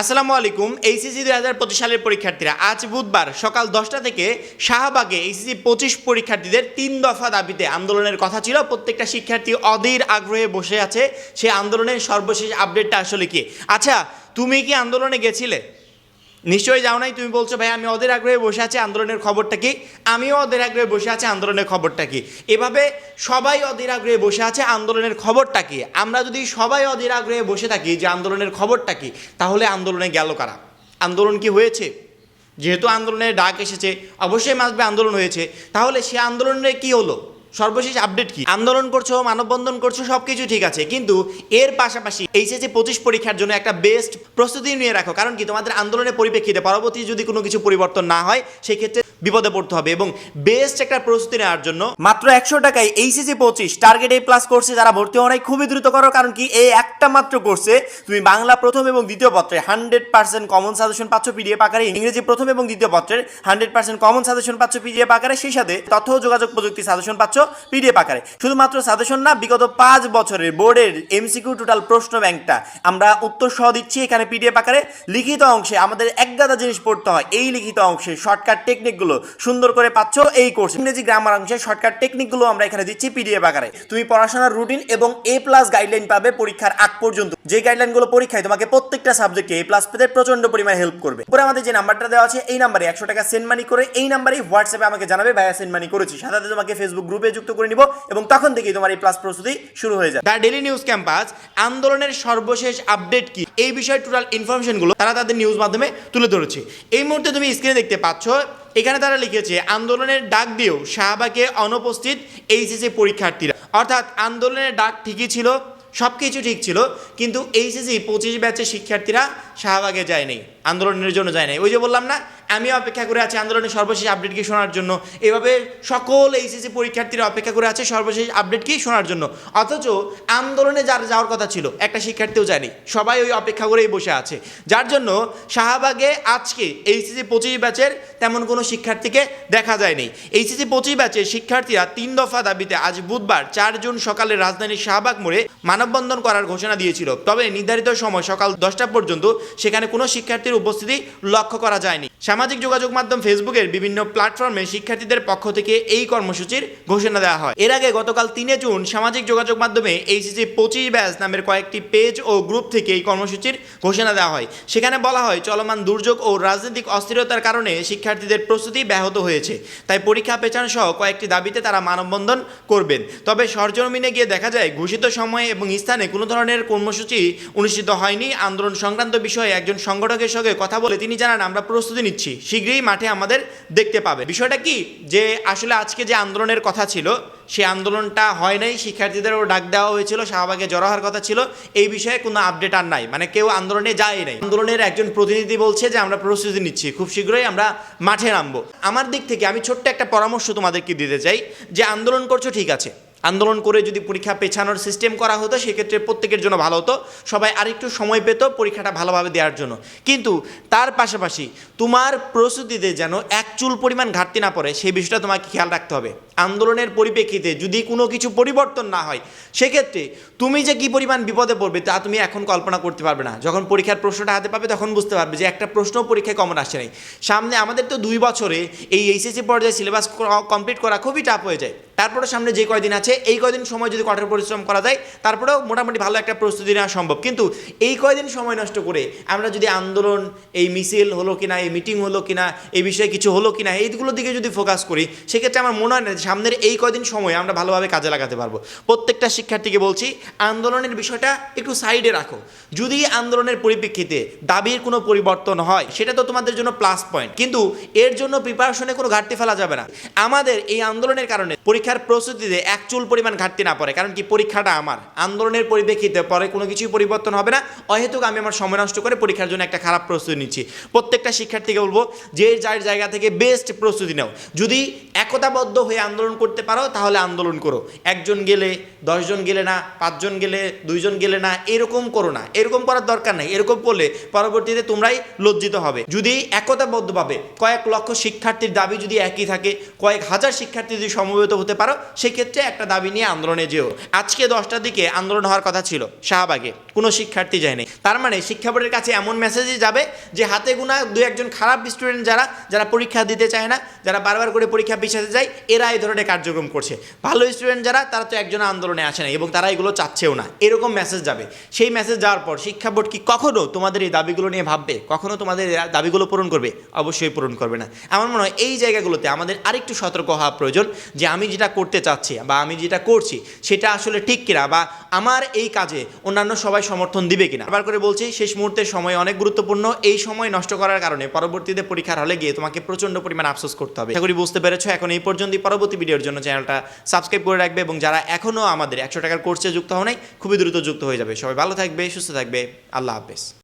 আসসালামু আলাইকুম এইসিসি দুই হাজার পঁচিশ সালের পরীক্ষার্থীরা, আজ বুধবার সকাল দশটা থেকে শাহবাগে এইসিসি পঁচিশ পরীক্ষার্থীদের তিন দফা দাবিতে আন্দোলনের কথা ছিল। প্রত্যেকটা শিক্ষার্থী অধীর আগ্রহে বসে আছে। সেই আন্দোলনের সর্বশেষ আপডেটটা আসলে কি? আচ্ছা তুমি কি আন্দোলনে গেছিলে? নিশ্চয়ই যাও নাই, তুমি বলছো, ভাই, আমি ওদের আগ্রহে বসে আছি, আন্দোলনের খবরটা কি? আমিও ওদের আগ্রহে বসে আছি, আন্দোলনের খবরটা কি? এভাবে সবাই অধীর আগ্রহে বসে আছে, আন্দোলনের খবরটা কি? আমরা যদি সবাই অধীর আগ্রহে বসে থাকি যে আন্দোলনের খবরটা কি, তাহলে আন্দোলনে গেল কারা? আন্দোলন কি হয়েছে? যেহেতু আন্দোলনের ডাক এসেছে, অবশ্যই মাসবে আন্দোলন হয়েছে, তাহলে সে আন্দোলনের কি হলো? সর্বশেষ আপডেট কি? আন্দোলন করছ, মানববন্ধন করছ, সবকিছু ঠিক আছে। কিন্তু এর পাশাপাশি এইচএসসি পঁচিশ পরীক্ষার জন্য একটা বেস্ট প্রস্তুতি নিয়ে রাখো। কারণ কি? তোমাদের আন্দোলনের পরিপ্রেক্ষিতে পরবর্তী যদি কোনো কিছু পরিবর্তন না হয়, সেক্ষেত্রে বিপদে পড়তে হবে। এবং বেস্ট একটা প্রস্তুতি নেওয়ার জন্য মাত্র একশো টাকায় এইচএসসি পঁচিশ টার্গেট এ প্লাস কোর্সে যারা ভর্তি হওয়া খুবই দ্রুত করো। কারণ কি? এই একটা মাত্র কোর্সে তুমি বাংলা প্রথম এবং দ্বিতীয় পত্রে হান্ড্রেড পার্সেন্ট কমন সাজেশন পাচ্ছ পিডিএফ আকারে, ইংরেজি প্রথম এবং দ্বিতীয় পত্রের হান্ড্রেড পার্সেন্ট কমন সাজেশন পাচ্ছ পিডিএফ আকারে, সেই সাথে তথ্য যোগাযোগ প্রযুক্তি সাজেশন পাচ্ছ। পিডিএফ আকারে। শুধুমাত্র সাজেশন না, বিগত পাঁচ বছরের বোর্ডের এমসিকিউ টোটাল প্রশ্ন ব্যাংকটা আমরা উত্তর সহ দিচ্ছি এখানে পিডিএফ আকারে। লিখিত অংশে আমাদের এক গাদা জিনিস পড়তে হয়, এই লিখিত অংশে শর্টকাট টেকনিকগুলো সুন্দর করে পাচ্ছ এই কোর্স ইংরেজি গ্রামার অংশে শর্টকাট টেকনিকগুলো আমরা এখানে দিচ্ছি পিডিএফ আকারে। তুমি পড়াশোনার রুটিন এবং এ প্লাস গাইডলাইন পাবে পরীক্ষার আগ পর্যন্ত। যে গাইডলাইনগুলো পরীক্ষায় তোমাকে প্রত্যেকটা সাবজেক্টে এ প্লাস পেতে প্রচণ্ড পরিমাণে হেল্প করবে। পরে আমাদের যে নাম্বারটা দেওয়া আছে, এই নাম্বারে একশো টাকা সেন্ড মানি করে, এই নাম্বারে হোয়াটসঅ্যাপে আমাকে জানাবে, ভাইয়া সেন্ড মানি করেছি। সাথে তোমাকে ফেসবুক গ্রুপে যুক্ত করে নিব এবং তখন থেকেই তোমার এই প্লাস প্রস্তুতি শুরু হয়ে যায়। দ্য ডেলি নিউজ ক্যাম্পাস, আন্দোলনের সর্বশেষ আপডেট কি? এই বিষয়ে টোটাল ইনফরমেশনগুলো তারা তাদের নিউজ মাধ্যমে তুলে ধরেছে। এই মুহূর্তে তুমি স্ক্রিনে দেখতে পাচ্ছ, এখানে তারা লিখেছে, আন্দোলনের ডাক দিয়েও শাহবাগে অনুপস্থিত এইচএসসি পরীক্ষার্থীরা। অর্থাৎ আন্দোলনের ডাক ঠিকই ছিল সব কিছু ঠিক ছিল, কিন্তু এইচএসসি পঁচিশ ব্যাচের শিক্ষার্থীরা শাহবাগে যায়নি আন্দোলনের জন্য যায় নাই। ওই যে বললাম না আমি অপেক্ষা করে আছি আন্দোলনের সর্বশেষ আপডেট কি শোনার জন্য। এভাবে সকল এইচএসি পরীক্ষার্থীরা অপেক্ষা করে আছে সর্বশেষ আপডেট কি শোনার জন্য। অথচ আন্দোলনে যার যাওয়ার কথা ছিল, একটা শিক্ষার্থীও যায়নি। সবাই ওই অপেক্ষা করেই বসে আছে। যার জন্য শাহবাগে আজকে এইচএসি পঁচিশ ব্যাচের তেমন কোনো শিক্ষার্থীকে দেখা যায়নি। এইচএসসি পঁচিশ ব্যাচের শিক্ষার্থীরা তিন দফা দাবিতে আজ বুধবার চার জুন সকালে রাজধানীর শাহবাগ মোড়ে মানববন্ধন করার ঘোষণা দিয়েছিল। তবে নির্ধারিত সময় সকাল দশটা পর্যন্ত সেখানে কোনো শিক্ষার্থীর উপস্থিতি লক্ষ্য করা যায়নি। সামাজিক যোগাযোগ মাধ্যম ফেসবুকের বিভিন্ন প্ল্যাটফর্মে শিক্ষার্থীদের পক্ষ থেকে এই কর্মসূচির ঘোষণা দেওয়া হয়। এর আগে গতকাল তিনে জুন সামাজিক যোগাযোগ মাধ্যমে এইচএসসি পঁচিশ ব্যাচ নামের কয়েকটি পেজ ও গ্রুপ থেকে এই কর্মসূচির ঘোষণা দেওয়া হয়। সেখানে বলা হয়, চলমান দুর্যোগ ও রাজনৈতিক অস্থিরতার কারণে শিক্ষার্থীদের প্রস্তুতি ব্যাহত হয়েছে। তাই পরীক্ষা পেছানো সহ কয়েকটি দাবিতে তারা মানববন্ধন করবেন। তবে সরজমিনে গিয়ে দেখা যায়, ঘোষিত সময়ে এবং স্থানে কোনো ধরনের কর্মসূচি অনুষ্ঠিত হয়নি। আন্দোলন সংক্রান্ত বিষয়ে একজন সংগঠকের সঙ্গে কথা বলে তিনি জানান, আমরা প্রস্তুতি নিচ্ছি। শীঘ্রই মাঠে আমাদের দেখতে পাবে। বিষয়টা কি? যে আসলে আজকে যে আন্দোলনের কথা ছিল সেই আন্দোলনটা হয় নাই, শিক্ষার্থীদেরও ডাক দেওয়া হয়েছিল, শাহবাগে জড়ো হওয়ার কথা ছিল। এই বিষয়ে কোনো আপডেট আর নাই মানে কেউ আন্দোলনে যায় নাই। আন্দোলনের একজন প্রতিনিধি বলছে যে, আমরা প্রস্তুতি নিচ্ছি, খুব শীঘ্রই আমরা মাঠে নামবো। আমার দিক থেকে আমি ছোট্ট একটা পরামর্শ তোমাদেরকে দিতে চাই যে, আন্দোলন করছ, ঠিক আছে। আন্দোলন করে যদি পরীক্ষা পেছানোর সিস্টেম করা হতো, সেক্ষেত্রে প্রত্যেকের জন্য ভালো হতো। সবাই আরেকটু সময় পেত পরীক্ষাটা ভালোভাবে দেওয়ার জন্য। কিন্তু তার পাশাপাশি তোমার প্রস্তুতিতে যেন এক চুল পরিমাণ ঘাটতি না পড়ে, সেই বিষয়টা তোমাকে খেয়াল রাখতে হবে। আন্দোলনের পরিপ্রেক্ষিতে যদি কোনো কিছু পরিবর্তন না হয়, সেক্ষেত্রে তুমি যে কী পরিমাণ বিপদে পড়বে তা তুমি এখন কল্পনা করতে পারবে না। যখন পরীক্ষার প্রশ্নটা হাতে পাবে, তখন বুঝতে পারবে যে একটা প্রশ্ন পরীক্ষায় কমন আসছে নাই। সামনে আমাদের তো দুই বছরে এই এইচএসসি পর্যায়ে সিলেবাস কমপ্লিট করা খুবই টাফ হয়ে যায়। তারপরে সামনে যে কয়দিন আছে, এই কয়দিন সময় যদি কঠোর পরিশ্রম করা যায়, তারপরেও মোটামুটি ভালো একটা প্রস্তুতি নেওয়া সম্ভব। কিন্তু এই কয়দিন সময় নষ্ট করে আমরা যদি আন্দোলন, এই মিছিল হলো কিনা, এই মিটিং হলো কিনা, এই বিষয়ে কিছু হলো কিনা, এইগুলোর দিকে যদি ফোকাস করি, সেক্ষেত্রে আমার মনে হয় না সামনের এই কয়দিন সময় আমরা ভালোভাবে কাজে লাগাতে পারব। প্রত্যেকটা শিক্ষার্থীকে বলছি, আন্দোলনের বিষয়টা একটু সাইডে রাখো। যদি আন্দোলনের পরিপ্রেক্ষিতে দাবির কোনো পরিবর্তন হয়, সেটা তো তোমাদের জন্য প্লাস পয়েন্ট কিন্তু এর জন্য প্রিপারেশনে কোনো ঘাটতি ফেলা যাবে না। আমাদের এই আন্দোলনের কারণে পরীক্ষার প্রস্তুতিতে এক চুল পরিমাণ ঘাটতি না পড়ে, কারণ কি পরীক্ষাটা আমার। আন্দোলনের পরিপ্রেক্ষিতে পরে কোনো কিছুই পরিবর্তন হবে না। অহেতুক আমি আমার সময় নষ্ট করে পরীক্ষার জন্য একটা খারাপ প্রস্তুতি নিচ্ছি। প্রত্যেকটা শিক্ষার্থীকে বলব, যে যার জায়গা থেকে বেস্ট প্রস্তুতি নাও। যদি একতাবদ্ধ হয়ে আন্দোলন করতে পারো, তাহলে আন্দোলন করো। একজন গেলে দশজন গেলে না, পাঁচজন গেলে দুইজন গেলে না, এরকম করো না। এরকম করার দরকার নাই। এরকম করলে পরবর্তীতে তোমরাই লজ্জিত হবে। যদি একতাবদ্ধভাবে কয়েক লক্ষ শিক্ষার্থীর দাবি যদি একই থাকে, কয়েক হাজার শিক্ষার্থী যদি সমবেত হতে পারো, সেক্ষেত্রে একটা দাবি নিয়ে আন্দোলনে যেও। আজকে দশটার দিকে আন্দোলন হওয়ার কথা ছিল, শাহবাগে। কোনো শিক্ষার্থী যায়নি। তার মানে শিক্ষা বোর্ডের কাছে এমন মেসেজই যাবে যে হাতে গোনা দু একজন খারাপ স্টুডেন্ট যারা যারা পরীক্ষা দিতে চায় না, যারা বারবার করে পরীক্ষা পিছাতে যায়, এরা এই ধরনের কার্যক্রম করছে। ভালো স্টুডেন্ট যারা, তারা তো একজন আন্দোলনে আসে না এবং তারা এগুলো চাচ্ছেও না। এরকম মেসেজ যাবে। সেই মেসেজ যাওয়ার পর শিক্ষা বোর্ড কি কখনো তোমাদের এই দাবিগুলো নিয়ে ভাববে? কখনো তোমাদের দাবিগুলো পূরণ করবে? অবশ্যই পূরণ করবে না। আমার মনে হয় এই জায়গাগুলোতে আমাদের আরেকটু সতর্ক হওয়া প্রয়োজন যে আমি যেটা করতে চাচ্ছি বা আমি যেটা করছি, সেটা আসলে ঠিক কিনা বা আমার এই কাজে অন্যান্য সবাই সমর্থন দিবে কিনা? আবার করে বলছি, শেষ মুহূর্তের সময় অনেক গুরুত্বপূর্ণ। এই সময় নষ্ট করার কারণে পরবর্তীতে পরীক্ষার হলে গিয়ে তোমাকে প্রচণ্ড পরিমাণ আফসোস করতে হবে। আশা করি বুঝতে পেরেছ, এখন এই পর্যন্তই। পরবর্তী ভিডিওর জন্য চ্যানেলটা সাবস্ক্রাইব করে রাখবে এবং যারা এখনও আমাদের একশো টাকার কোর্সে যুক্ত হও নাই, খুবই দ্রুত যুক্ত হয়ে যাবে। সবাই ভালো থাকবে, সুস্থ থাকবে। আল্লাহ হাফেজ।